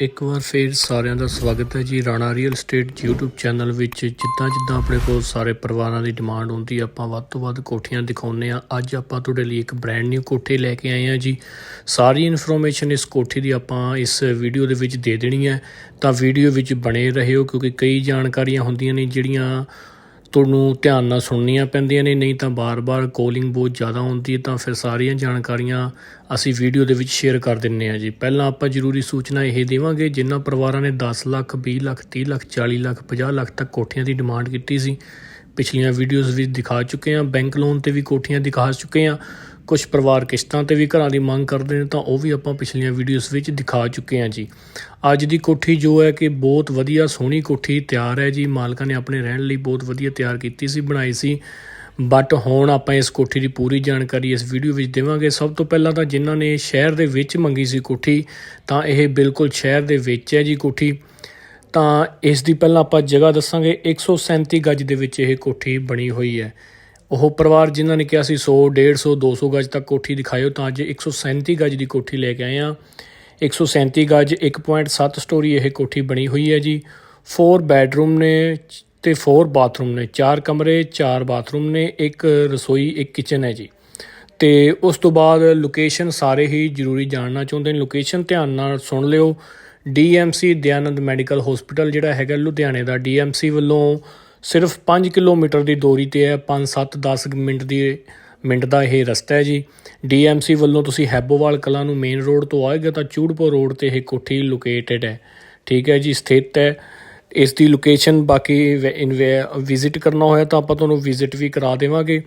ਇੱਕ ਵਾਰ ਫੇਰ ਸਾਰਿਆਂ ਦਾ ਸਵਾਗਤ ਹੈ ਜੀ। Rana real estate YouTube channel ਵਿੱਚ ਜਿੱਦਾਂ ਜਿੱਦਾਂ ਆਪਣੇ ਕੋਲ ਸਾਰੇ ਪਰਿਵਾਰਾਂ ਦੀ ਡਿਮਾਂਡ ਹੁੰਦੀ, ਆਪਾਂ ਵੱਧ ਤੋਂ ਵੱਧ ਕੋਠੀਆਂ ਦਿਖਾਉਂਦੇ ਆ ਅੱਜ ਆਪਾਂ ਤੁਹਾਡੇ ਲਈ ਇੱਕ ਬ੍ਰੈਂਡ ਨਿਊ ਕੋਠੀ ਲੈ ਕੇ ਆਏ ਆ ਜੀ। ਸਾਰੀ ਇਨਫੋਰਮੇਸ਼ਨ ਇਸ ਕੋਠੀ ਦੀ ਆਪਾਂ ਇਸ ਵੀਡੀਓ ਦੇ ਵਿੱਚ ਦੇ ਦੇਣੀ ਹੈ। ਤਾਂ ਵੀਡੀਓ ਵਿੱਚ ਬਣੇ ਰਹਿਓ ਕਿਉਂਕਿ ਕਈ ਜਾਣਕਾਰੀਆਂ ਹੁੰਦੀਆਂ ਨੇ ਜਿਹੜੀਆਂ ਤੁਹਾਨੂੰ ਧਿਆਨ ਨਾਲ ਸੁਣਨੀਆਂ ਪੈਂਦੀਆਂ ਨੇ, ਨਹੀਂ ਤਾਂ ਬਾਰ-ਬਾਰ ਕਾਲਿੰਗ ਬਹੁਤ ਜ਼ਿਆਦਾ ਹੁੰਦੀ ਹੈ, ਤਾਂ ਫਿਰ ਸਾਰੀਆਂ ਜਾਣਕਾਰੀਆਂ ਅਸੀਂ ਵੀਡੀਓ ਦੇ ਵਿੱਚ ਸ਼ੇਅਰ ਕਰ ਦਿੰਨੇ ਆ ਜੀ। ਪਹਿਲਾਂ ਆਪਾਂ ਜ਼ਰੂਰੀ ਸੂਚਨਾ ਇਹ ਦੇਵਾਂਗੇ, ਜਿਨ੍ਹਾਂ ਪਰਿਵਾਰਾਂ ਨੇ 10 ਲੱਖ 20 ਲੱਖ 30 ਲੱਖ 40 ਲੱਖ 50 ਲੱਖ ਤੱਕ ਕੋਠੀਆਂ ਦੀ ਡਿਮਾਂਡ ਕੀਤੀ ਸੀ। ਪਿਛਲੀਆਂ ਵੀਡੀਓਜ਼ ਵਿੱਚ ਦਿਖਾ ਚੁੱਕੇ ਹਾਂ ਬੈਂਕ ਲੋਨ ਤੇ ਵੀ ਕੋਠੀਆਂ ਦਿਖਾ ਚੁੱਕੇ ਹਾਂ। ਕੁਝ ਪਰਿਵਾਰ ਕਿਸ਼ਤਾਂ ਤੇ ਵੀ ਘਰਾਂ ਦੀ ਮੰਗ ਕਰਦੇ ਨੇ, ਤਾਂ ਉਹ ਵੀ ਆਪਾਂ ਪਿਛਲੀਆਂ ਵੀਡੀਓਜ਼ ਵਿੱਚ ਦਿਖਾ ਚੁੱਕੇ ਹਾਂ ਜੀ। ਅੱਜ ਦੀ ਕੋਠੀ ਜੋ ਹੈ ਕਿ ਬਹੁਤ ਵਧੀਆ ਸੋਹਣੀ ਕੋਠੀ ਤਿਆਰ ਹੈ ਜੀ। ਮਾਲਕਾਂ ਨੇ ਆਪਣੇ ਰਹਿਣ ਲਈ ਬਹੁਤ ਵਧੀਆ ਤਿਆਰ ਕੀਤੀ ਸੀ, ਬਣਾਈ ਸੀ। ਬਟ ਹੁਣ ਆਪਾਂ ਇਸ ਕੋਠੀ ਦੀ ਪੂਰੀ ਜਾਣਕਾਰੀ ਇਸ ਵੀਡੀਓ ਵਿੱਚ ਦੇਵਾਂਗੇ। ਸਭ ਤੋਂ ਪਹਿਲਾਂ ਤਾਂ ਜਿਨ੍ਹਾਂ ਨੇ ਸ਼ਹਿਰ ਦੇ ਵਿੱਚ ਮੰਗੀ ਸੀ ਕੋਠੀ, ਤਾਂ ਇਹ ਬਿਲਕੁਲ ਸ਼ਹਿਰ ਦੇ ਵਿੱਚ ਹੈ ਜੀ ਕੋਠੀ। ਤਾਂ ਇਸ ਦੀ ਪਹਿਲਾਂ ਆਪਾਂ ਜਗ੍ਹਾ ਦੱਸਾਂਗੇ। 137 ਗੱਜ ਦੇ ਵਿੱਚ ਇਹ ਕੋਠੀ ਬਣੀ ਹੋਈ ਹੈ। ਉਹ ਪਰਿਵਾਰ ਜਿਨ੍ਹਾਂ ਨੇ ਕਿਹਾ ਸੀ 100 150 200 ਗਜ ਤੱਕ ਕੋਠੀ ਦਿਖਾਇਓ, ਤਾਂ ਅੱਜ 137 ਗਜ ਦੀ ਕੋਠੀ ਲੈ ਕੇ ਆਏ ਆ 137 ਗੱਜ 1.7 ਸਟੋਰੀ ਇਹ ਕੋਠੀ ਬਣੀ ਹੋਈ ਹੈ ਜੀ। 4 ਬੈਡਰੂਮ ਨੇ ਤੇ 4 ਬਾਥਰੂਮ ਨੇ। 4 ਕਮਰੇ 4 ਬਾਥਰੂਮ ਨੇ, ਇੱਕ ਰਸੋਈ, ਇੱਕ ਕਿਚਨ ਹੈ ਜੀ। ਤੇ ਉਸ ਤੋਂ ਬਾਅਦ ਲੋਕੇਸ਼ਨ ਸਾਰੇ ਹੀ ਜ਼ਰੂਰੀ ਜਾਣਨਾ ਚਾਹੁੰਦੇ ਨੇ। ਲੋਕੇਸ਼ਨ ਧਿਆਨ ਨਾਲ ਸੁਣ ਲਿਓ। ਡੀਐਮਸੀ ਦਿਆਨੰਦ ਮੈਡੀਕਲ ਹਸਪੀਟਲ ਜਿਹੜਾ ਹੈਗਾ, ਲੁਧਿਆਣੇ ਦਾ ਡੀਐਮਸੀ ਵੱਲੋਂ ਸਿਰਫ 5 ਕਿਲੋਮੀਟਰ ਦੀ ਦੂਰੀ ਤੇ ਹੈ 5 7 10 ਮਿੰਟ ਦੀ, ਮਿੰਟ ਦਾ ਇਹ ਰਸਤਾ ਹੈ ਜੀ। ਡੀਐਮਸੀ ਵੱਲੋਂ ਤੁਸੀਂ ਹੈਬੋਵਾਲ ਕਲਾਂ ਨੂੰ ਮੇਨ ਰੋਡ ਤੋਂ ਆਏਗਾ ਤਾਂ ਚੂੜਪੁਰ ਰੋਡ ਤੇ ਇਹ ਕੋਠੀ ਲੋਕੇਟਡ ਹੈ। ਠੀਕ ਹੈ ਜੀ, ਸਥਿਤ ਹੈ। ਇਸ ਦੀ ਲੋਕੇਸ਼ਨ ਬਾਕੀ ਵਿਜ਼ਿਟ ਕਰਨਾ ਹੋਇਆ ਤਾਂ ਆਪਾਂ ਤੁਹਾਨੂੰ ਵਿਜ਼ਿਟ ਵੀ ਕਰਾ ਦੇਵਾਂਗੇ।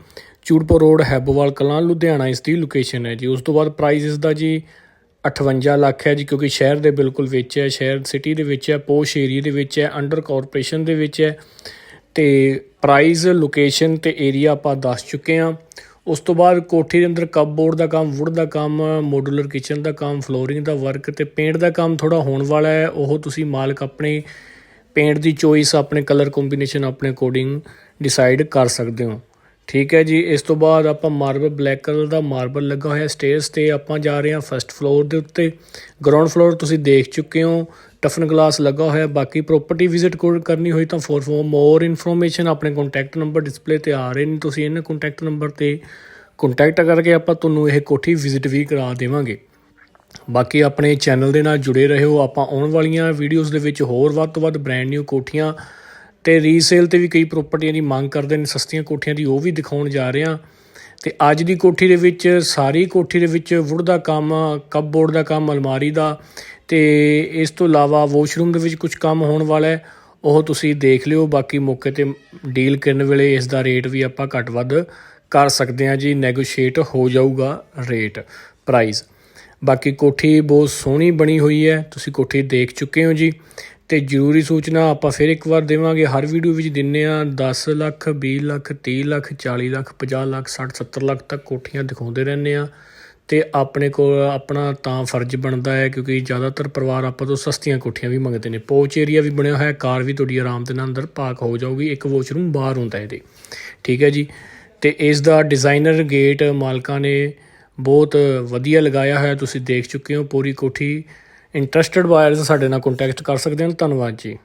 ਚੂੜਪੁਰ ਰੋਡ ਹੈਬੋਵਾਲ ਕਲਾਂ, ਲੁਧਿਆਣਾ ਇਸ ਦੀ ਲੋਕੇਸ਼ਨ ਹੈ ਜੀ। ਉਸ ਤੋਂ ਬਾਅਦ ਪ੍ਰਾਈਸ ਇਸ ਦਾ ਜੀ 58 ਲੱਖ ਹੈ ਜੀ, ਕਿਉਂਕਿ ਸ਼ਹਿਰ ਦੇ ਬਿਲਕੁਲ ਵਿੱਚ ਹੈ, ਸ਼ਹਿਰ ਸਿਟੀ ਦੇ ਵਿੱਚ ਹੈ, ਪੋਸ਼ ਏਰੀਆ ਦੇ ਵਿੱਚ ਹੈ ਅੰਡਰ ਕਾਰਪੋਰੇਸ਼ਨ ਦੇ ਵਿੱਚ ਹੈ। ਤੇ ਪ੍ਰਾਈਸ ਲੋਕੇਸ਼ਨ ਤੇ ਏਰੀਆ ਆਪਾਂ ਦੱਸ ਚੁੱਕੇ ਹਾਂ। ਉਸ ਤੋਂ ਬਾਅਦ ਕੋਠੀ ਦੇ ਅੰਦਰ ਕਪਬੋਰਡ ਦਾ ਕੰਮ ਵੁੱਡ ਦਾ ਕੰਮ ਮੋਡੂਲਰ ਕਿਚਨ ਦਾ ਕੰਮ ਫਲੋਰਿੰਗ ਦਾ ਵਰਕ ਤੇ ਪੇਂਟ ਦਾ ਕੰਮ ਥੋੜਾ ਹੋਣ ਵਾਲਾ ਹੈ। ਉਹ ਤੁਸੀਂ ਮਾਲਕ ਆਪਣੇ ਪੇਂਟ ਦੀ ਚੋਇਸ ਆਪਣੇ ਕਲਰ ਕੰਬੀਨੇਸ਼ਨ ਆਪਣੇ ਅਕੋਰਡਿੰਗ ਡਿਸਾਈਡ ਕਰ ਸਕਦੇ ਹੋ। ਠੀਕ ਹੈ ਜੀ, ਇਸ ਤੋਂ ਬਾਅਦ ਆਪਾਂ ਮਾਰਬਲ ਬਲੈਕ ਕਲਰ ਦਾ ਮਾਰਬਲ ਲੱਗਾ ਹੋਇਆ ਸਟੇਅਰਸ ਤੇ ਆਪਾਂ ਜਾ ਰਹੇ ਹਾਂ ਫਰਸਟ ਫਲੋਰ ਦੇ ਉੱਤੇ। ਗਰਾਊਂਡ ਫਲੋਰ ਤੁਸੀਂ ਦੇਖ ਚੁੱਕੇ ਹੋ ਟਫਨ ਗਲਾਸ ਲੱਗਾ ਹੋਇਆ, ਬਾਕੀ ਪ੍ਰਾਪਰਟੀ ਵਿਜ਼ਿਟ ਕਰਨੀ ਹੋਈ ਤਾਂ ਫੋਰ ਫੋਰ ਮੋਰ ਇਨਫੋਰਮੇਸ਼ਨ ਆਪਣੇ ਕੰਟੈਕਟ ਨੰਬਰ ਡਿਸਪਲੇ ਤੇ ਆ ਰਹੇ ਨੇ, ਤੁਸੀਂ ਇਹਨਾਂ ਕੰਟੈਕਟ ਨੰਬਰ ਤੇ ਕੰਟੈਕਟ ਕਰਕੇ ਆਪਾਂ ਤੁਹਾਨੂੰ ਇਹ ਕੋਠੀ ਵਿਜ਼ਿਟ ਵੀ ਕਰਾ ਦੇਵਾਂਗੇ। ਬਾਕੀ ਆਪਣੇ ਚੈਨਲ ਦੇ ਨਾਲ ਜੁੜੇ ਰਹੋ, ਆਪਾਂ ਆਉਣ ਵਾਲੀਆਂ ਵੀਡੀਓਜ਼ ਦੇ ਵਿੱਚ ਹੋਰ ਵੱਧ ਤੋਂ ਵੱਧ ਬ੍ਰੈਂਡ ਨਿਊ ਕੋਠੀਆਂ ਤੇ ਰੀਸੇਲ ਤੇ ਵੀ ਕਈ ਪ੍ਰਾਪਰਟੀਆਂ ਦੀ ਮੰਗ ਕਰਦੇ ਨੇ, ਸਸਤੀਆਂ ਕੋਠੀਆਂ ਦੀ, ਉਹ ਵੀ ਦਿਖਾਉਣ ਜਾ ਰਹੇ ਹਾਂ। ਤੇ ਅੱਜ ਦੀ ਕੋਠੀ ਦੇ ਵਿੱਚ, ਸਾਰੀ ਕੋਠੀ ਦੇ ਵਿੱਚ ਵੁੱਡ ਦਾ ਕੰਮ ਕੱਪਬੋਰਡ ਦਾ ਕੰਮ, ਅਲਮਾਰੀ ਦਾ, ਤੇ ਇਸ ਤੋਂ ਇਲਾਵਾ ਵਾਸ਼ਰੂਮ ਦੇ ਵਿੱਚ ਕੁਝ ਕੰਮ ਹੋਣ ਵਾਲਾ ਹੈ, ਉਹ ਤੁਸੀਂ ਦੇਖ ਲਿਓ। ਬਾਕੀ ਮੌਕੇ ਤੇ ਡੀਲ ਕਰਨ ਵੇਲੇ ਇਸ ਦਾ ਰੇਟ ਵੀ ਆਪਾਂ ਘੱਟ ਵੱਧ ਕਰ ਸਕਦੇ ਹਾਂ ਜੀ ਨੈਗੋਸ਼ੀਏਟ ਹੋ ਜਾਊਗਾ ਰੇਟ ਪ੍ਰਾਈਸ ਬਾਕੀ ਕੋਠੀ ਬਹੁਤ ਸੋਹਣੀ ਬਣੀ ਹੋਈ ਹੈ, ਤੁਸੀਂ ਕੋਠੀ ਦੇਖ ਚੁੱਕੇ ਹੋ ਜੀ। ਤੇ ਜ਼ਰੂਰੀ ਸੂਚਨਾ ਆਪਾਂ ਫਿਰ ਇੱਕ ਵਾਰ ਦੇਵਾਂਗੇ। ਹਰ ਵੀਡੀਓ ਵਿੱਚ ਦਿੰਨੇ ਆ 10 ਲੱਖ 20 ਲੱਖ 30 ਲੱਖ 40 ਲੱਖ 50 ਲੱਖ 60 70 ਲੱਖ ਤੱਕ ਕੋਠੀਆਂ ਦਿਖਾਉਂਦੇ ਰਹਿੰਦੇ ਆ। ਤੇ ਆਪਣੇ ਕੋਲ ਆਪਣਾ ਤਾਂ ਫਰਜ਼ ਬਣਦਾ ਹੈ ਕਿਉਂਕਿ ਜ਼ਿਆਦਾਤਰ ਪਰਿਵਾਰ ਆਪਾਂ ਤੋਂ ਸਸਤੀਆਂ ਕੋਠੀਆਂ ਵੀ ਮੰਗਦੇ ਨੇ। ਪੋਚ ਏਰੀਆ ਵੀ ਬਣਿਆ ਹੋਇਆ ਕਾਰ ਵੀ ਤੁਹਾਡੀ ਆਰਾਮ ਦੇ ਨਾਲ ਅੰਦਰ ਪਾਕ ਹੋ ਜਾਊਗੀ, ਇੱਕ ਵਾਸ਼ਰੂਮ ਬਾਹਰ ਹੁੰਦਾ ਇਹਦੇ। ਠੀਕ ਹੈ ਜੀ? ਤੇ ਇਸ ਦਾ ਡਿਜ਼ਾਈਨਰ ਗੇਟ ਮਾਲਕਾਂ ਨੇ ਬਹੁਤ ਵਧੀਆ ਲਗਾਇਆ ਹੋਇਆ, ਤੁਸੀਂ ਦੇਖ ਚੁੱਕੇ ਹੋ ਪੂਰੀ ਕੋਠੀ। ਇੰਟਰਸਟਿਡ ਬਾਇਰਸ ਸਾਡੇ ਨਾਲ ਕੰਟੈਕਟ ਕਰ ਸਕਦੇ ਹਨ। ਧੰਨਵਾਦ ਜੀ।